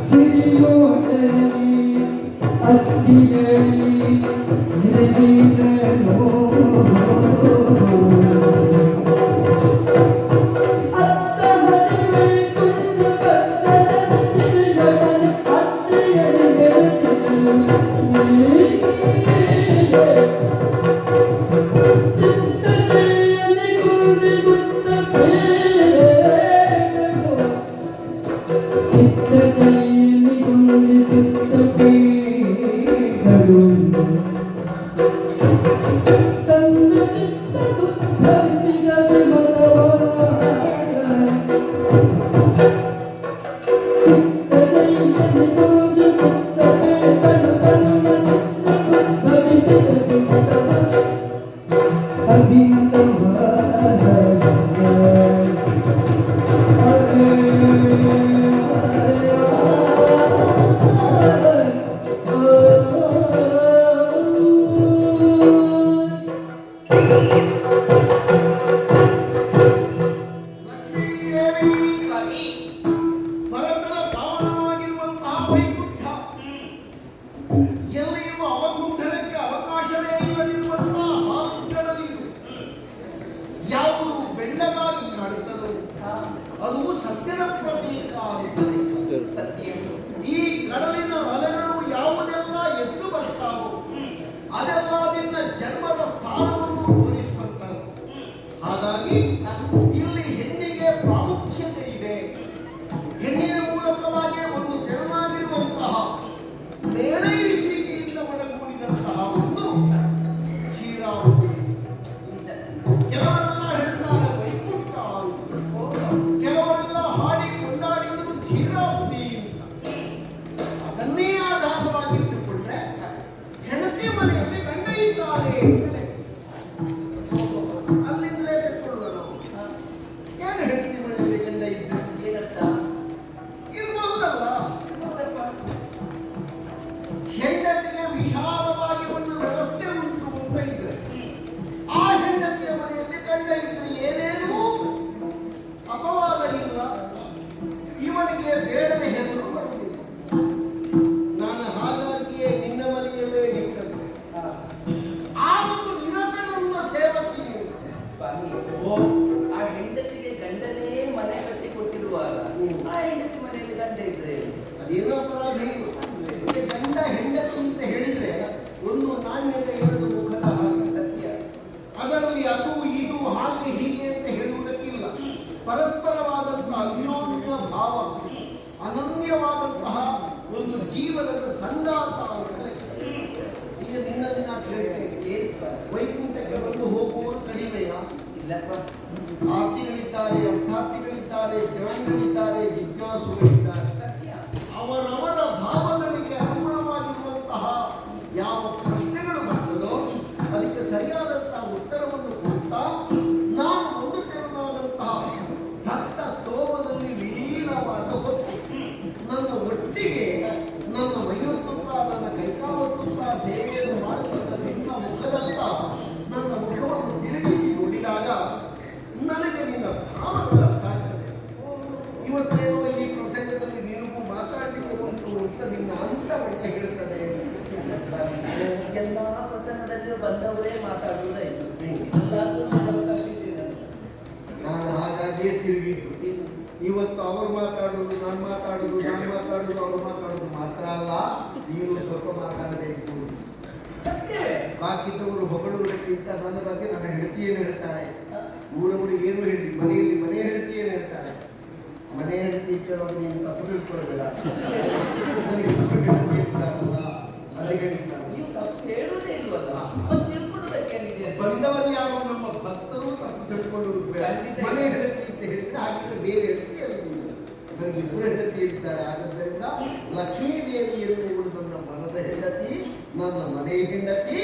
Seviyor beni, attı de, nereye caminho tão கண்டாலே ಆರ್ತಿಗಳಿದ್ದಾರೆ ಅರ್ಥಾರ್ಥಿಗಳಿದ್ದಾರೆ ಜ್ಞಾನಿಗಳಿದ್ದಾರೆ ಜಿಜ್ಞಾಸುಗಳಿದ್ದಾರೆ ಅವರವರ ಭಾವಗಳಿಗೆ ಅನುಗುಣವಾಗಿರುವಂತಹ ಯಾವ ಕ್ಷೇತ್ರದಲ್ಲಿ ಬಂದವರೇ ಮಾತಾಡುವುದಾಯ್ತು ನಾನು ಹಾಗಾಗಿಯೇ ತಿರುಗಿದ್ದು. ಇವತ್ತು ಅವ್ರು ಮಾತಾಡೋದು ನಾನು ಮಾತಾಡೋದು ನಾನು ಮಾತಾಡೋದು ಅವ್ರು ಮಾತಾಡೋದು ಮಾತ್ರ ಅಲ್ಲ ನೀನು ಸ್ವಲ್ಪ ಮಾತಾಡಬೇಕು. ಬಾಕಿದ್ದವರು ಹೊಗಳುವುದಕ್ಕಿಂತ ನನ್ನ ಬಗ್ಗೆ ನನ್ನ ಏನು ಹೇಳ್ತಾರೆ? ಊರವರು ಏನು ಹೇಳಿ ಮನೆಯಲ್ಲಿ ಮನೆ ಹೆಂಡತಿಯನ್ನು ಹೇಳ್ತಾರೆ? ಮನೆ ಹೆಂಡತಿ ಅಂತ ತಪ್ಪು ತಿಳ್ಕೊಳ್ಬೇಡ ಲಕ್ಷ್ಮೀದೇವಿಯನ್ನು ಉಳಿದು ನನ್ನ ಮನದ ಹೆಂಡತಿ ನನ್ನ ಮನೆ ಹೆಂಡತಿ